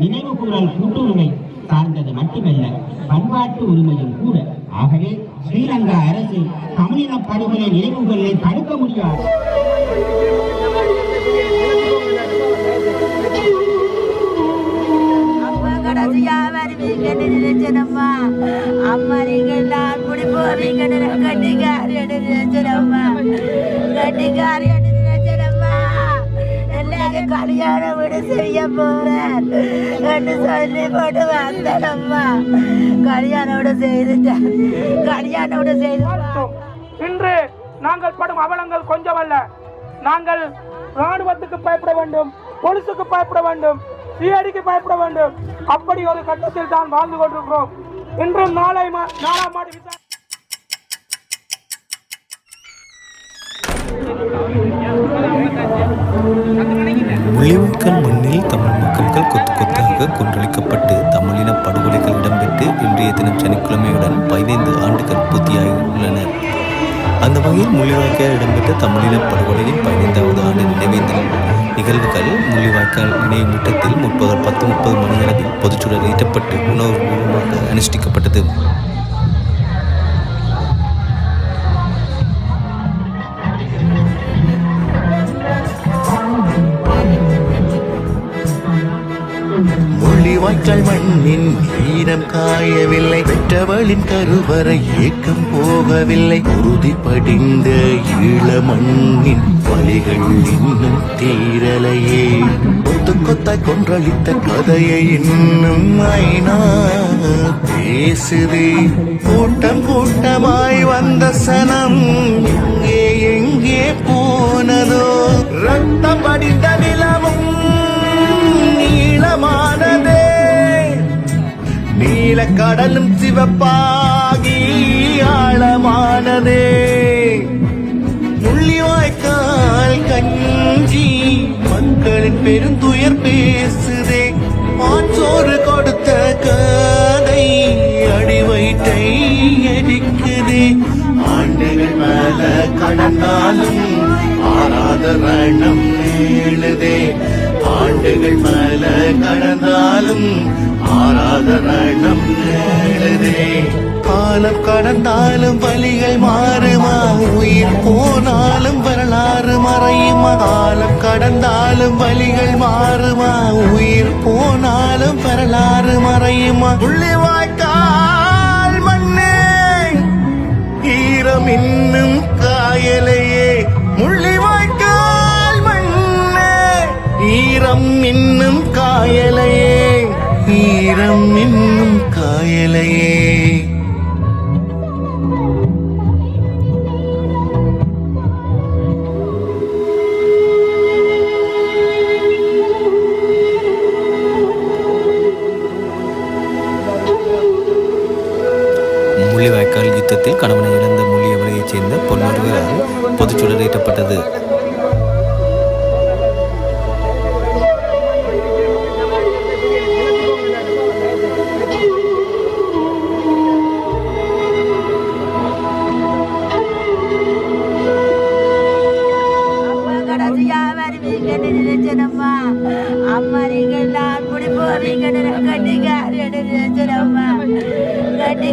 நினைவு கூறல் கூட்டுரிமை சார்ந்தது மட்டுமல்ல பண்பாட்டு உரிமையும் கூட. ஆகவே ஸ்ரீலங்கா அரசு தமிழின படுகொலை நினைவுகளை தடுக்க முடியாது. அம்மா நீங்க வருவீங்கன்னு நினைச்சனம்மா அம்மா நீங்கள் நான் குடி போவீங்கன்னு கட்டிக்காரியன்னு நினைச்சனம்மா எல்லாரும் கல்யாணம் விட செய்ய போறேன் என்று சொல்லி போட்டு வந்தனம்மா கல்யாணம் விட செய்துட்டேன். கல்யாணம் விட செய்து இன்று நாங்கள் படும் அவலங்கள் கொஞ்சமல்ல. நாங்கள் ராணுவத்துக்கு பயப்பட வேண்டும் போலீசுக்கு பயப்பட வேண்டும் சிஐடிக்கு பயப்பட வேண்டும். அப்படி ஒரு கட்டத்தில் தான் வாழ்ந்து கொண்டிருக்கிறோம். இன்றும் நாளை மா- நாலாம் ஆண்டு தமிழ் மக்கள்கள் கொத்து கொத்தாக கொன்றளிக்கப்பட்டு தமிழின படுகொலைகள் இடம்பெற்று இன்றைய தினம் சனிக்கிழமையுடன் பதினைந்து ஆண்டுகள் பூர்த்தியாகியுள்ளன அந்த வகையில் முள்ளிவாய்க்கால் இடம்பெற்ற தமிழின படுகொலையின் பதினைந்தாவது ஆண்டு நினைவேந்தல் நிகழ்வுகள் முள்ளிவாய்க்கால் நினைவு முற்றத்தில் முற்பகல் பத்து முப்பது மணியளவில் பொதுச்சுடர் ஈட்டப்பட்டு மூலமாக அனுஷ்டிக்கப்பட்டது. வாய்க்கால் மண்ணின் ஈரம் காயவில்லை. பெற்றவளின் கருவறை ஏக்கம் போகவில்லை. உறுதி படிந்த ஈழ மண்ணின் வழிகள் இன்னும் தீரலையே. கொத்து கொத்தாய் கொன்றளித்த கதையை இன்னும் ஐநா பேசுதே. கூட்டம் கூட்டமாய் வந்த சனம் எங்கே எங்கே போனதோ. ரத்தம் படிந்த நீல சிவப்பாகி ஆழமானதே. முள்ளிவாய்க்கால் கஞ்சி மக்களின் பெருந்துயர் பேசுதே. மாற்றோறு கொடுத்த கதை அடிவயிற்றை எரிக்குதே. ஆண்டுகள் மேல கடந்தாலும் ஆராத ரணம் மேலுதே ஆண்டுகள் மேல கடந்தாலும் ஆறாத ரணம் மேலுதே காலம் கடந்தாலும் வழிகள் மாறுமா? உயிர் போனாலும் வரலாறு மறையுமா? காலம் கடந்தாலும் வழிகள் மாறுமா? உயிர் போனாலும் வரலாறு மறையுமா? புள்ளிவாய்க்கால் மண்ணே. ஈரம் இன்னும் காயலையே ஈரம் இன்னும் காயலையே. முள்ளிவாய்க்கால் யுத்தத்தில் கணவனை இழந்த முள்ளியவளையைச் சேர்ந்த பொன்னொருவரால் பொதுச்சுடரேற்றப்பட்டது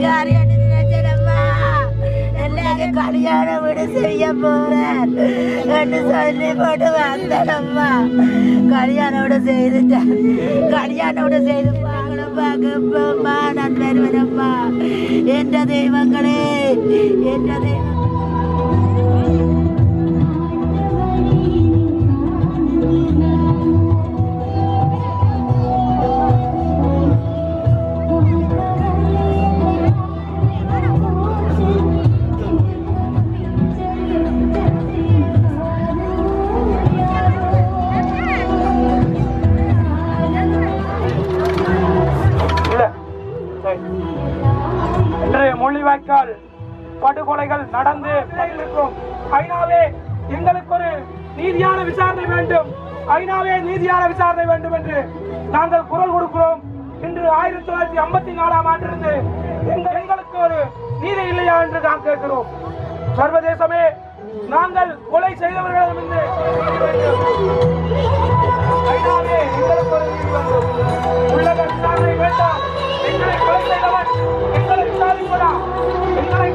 கட்டிக்காரியன்னு நினைச்சனம்மா எல்லாரும் கல்யாணம் விட செய்ய போறேன் என்று சொல்லி போட்டு வந்தடம்மா கல்யாணம் விட செய்துட்டேன் கல்யாணம் விட செய்து பார்க்கணும்மா நான் வருவனம்மா என்ற தெய்வங்களே என்ற தெய்வம் ஐநாவே எங்களுக்கு ஒரு நீதியான விசாரணை வேண்டும். ஐநாவே நீதியான விசாரணை வேண்டும் என்று நாங்கள் குரல் கொடுக்கிறோம். இன்று ஆயிரத்தி தொள்ளாயிரத்தி ஐம்பத்தி நாலாம் ஆண்டிலிருந்து எங்கள் எங்களுக்கு ஒரு நீதி இல்லையா என்று நாம் கேட்கிறோம். சர்வதேசமே நாங்கள் கொலை செய்தவர்களிடமிருந்து ஐநாவே எங்களுக்கு ஒரு நீதி வேண்டும். உள்ளக விசாரணை வேண்டாம். எங்களை கொலை செய்தவன் எங்களை விசாரிப்பதா எங்களை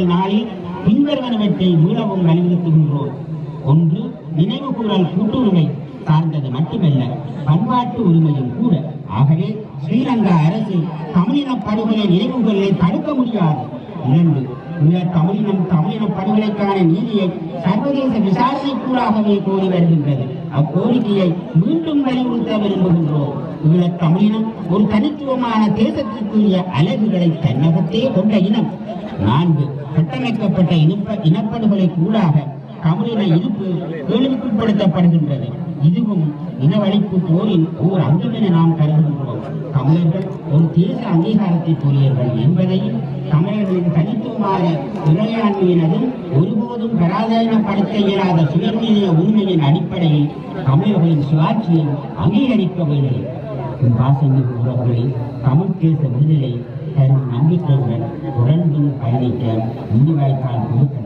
கூறல் நாளில் பின்வருவனவற்றை மீளவும் வலியுறுத்துகின்றோம் ஒன்று நினைவு கூறல் கூட்டுரிமை சார்ந்தது மட்டுமல்ல பண்பாட்டு உரிமையும் கூட. ஆகவே ஸ்ரீலங்கா அரசு தமிழின படுகொலை நினைவுகளை தடுக்க முடியாது. இரண்டு உயர் தமிழினம் தமிழின படுகொலைக்கான நீதியை சர்வதேச விசாரணைக்கூடாகவே கோரி வருகின்றது. அக்கோரிக்கையை மீண்டும் வலியுறுத்த விரும்புகின்றோம். ஈழத் தமிழினம் ஒரு தனித்துவமான தேசத்திற்குரிய அழகுகளை தன்னகத்தே கொண்ட இனம். நான்கு கட்டமைக்கப்பட்ட இனப்ப இனப்படுகொலை கூடாக தமிழின இருப்பு கேள்விக்குட்படுத்தப்படுகின்றது. இதுவும் இனவழிப்பு போரின் ஓர் அங்கம் என நாம் கருதுகின்றோம். தமிழர்கள் ஒரு தேச அங்கீகாரத்திற்குரியவர்கள் என்பதையும் தமிழர்களின் தனித்துவமான இறையாண்மையினதும் ஒருபோதும் பராதீனப்படுத்த இயலாத சுயநிலைய உரிமையின் அடிப்படையில் தமிழர்களின் சுயாட்சியை அங்கீகரிக்க வேண்டும். என் பாசமிகு உறவுகளை தமிழ் தேச விடுதலை தரும் நம்பிக்கையுடன் தொடர்ந்தும் பயணிக்க முள்ளிவாய்க்கால் கொடுக்க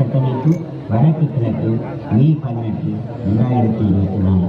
கட்டமைப்பு வடக்கு கிழக்கு மே பதினெட்டு இரண்டாயிரத்தி இருபத்தி நாலு